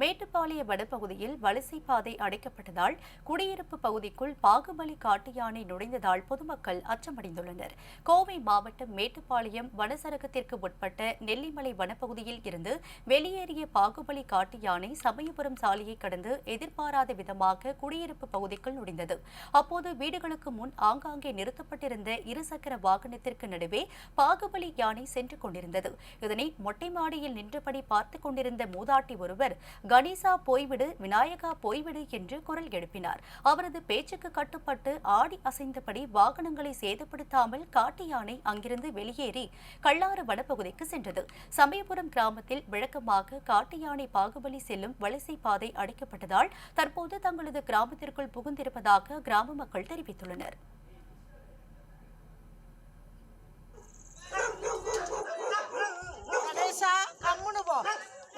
மேட்டுப்பாளைய வனப்பகுதியில் வலசை பாதை அடைக்கப்பட்டதால் குடியிருப்பு பகுதிக்குள் பாகுபலி காட்டு யானை நுழைந்ததால் பொதுமக்கள் அச்சமடைந்துள்ளனர். கோவை மாவட்டம் மேட்டுப்பாளையம் வனசரகத்திற்கு உட்பட்ட நெல்லிமலை வனப்பகுதியில் இருந்து வெளியேறிய பாகுபலி காட்டு யானை சமயபுரம் சாலையை கடந்து எதிர்பாராத விதமாக குடியிருப்பு பகுதிக்குள் நுழைந்தது. அப்போது வீடுகளுக்கு முன் ஆங்காங்கே நிறுத்தப்பட்டிருந்த இருசக்கர வாகனத்திற்கு நடுவே பாகுபலி யானை சென்று கொண்டிருந்தது. இதனை மொட்டை மாடியில் நின்றபடி பார்த்துக் கொண்டிருந்த மூதாட்டி ஒருவர் கணேசா போய்விடு விநாயகா போய்விடு என்று குரல் எழுப்பினார். அவரது பேச்சுக்கு கட்டுப்பட்டு ஆடி அசைந்தபடி வாகனங்களை சேதப்படுத்தாமல் காட்டு யானை அங்கிருந்து வெளியேறி கள்ளாறு வனப்பகுதிக்கு சென்றது. சமயபுரம் கிராமத்தில் விளக்கமாக காட்டு யானை பாகுபலி செல்லும் வலசை பாதை அடைக்கப்பட்டதால் தற்போது தங்களது கிராமத்திற்குள் புகுந்திருப்பதாக கிராம மக்கள் தெரிவித்துள்ளனர்.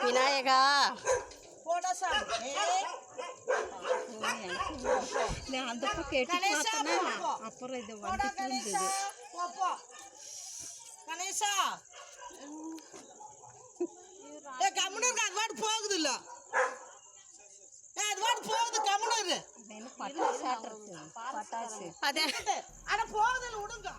விநாயகா நான் அந்த பக்கம் எட்டி பார்த்தேன்னா. அப்புறம் இது வந்துட்டு இருந்தது கணேசா ஏ கம்முனு இருக்கு அது வாட்டு போகுது இல்ல அது வாட்டு போகுது கம்முனு இரு அது என்ன பட்டாசு அட விடுங்க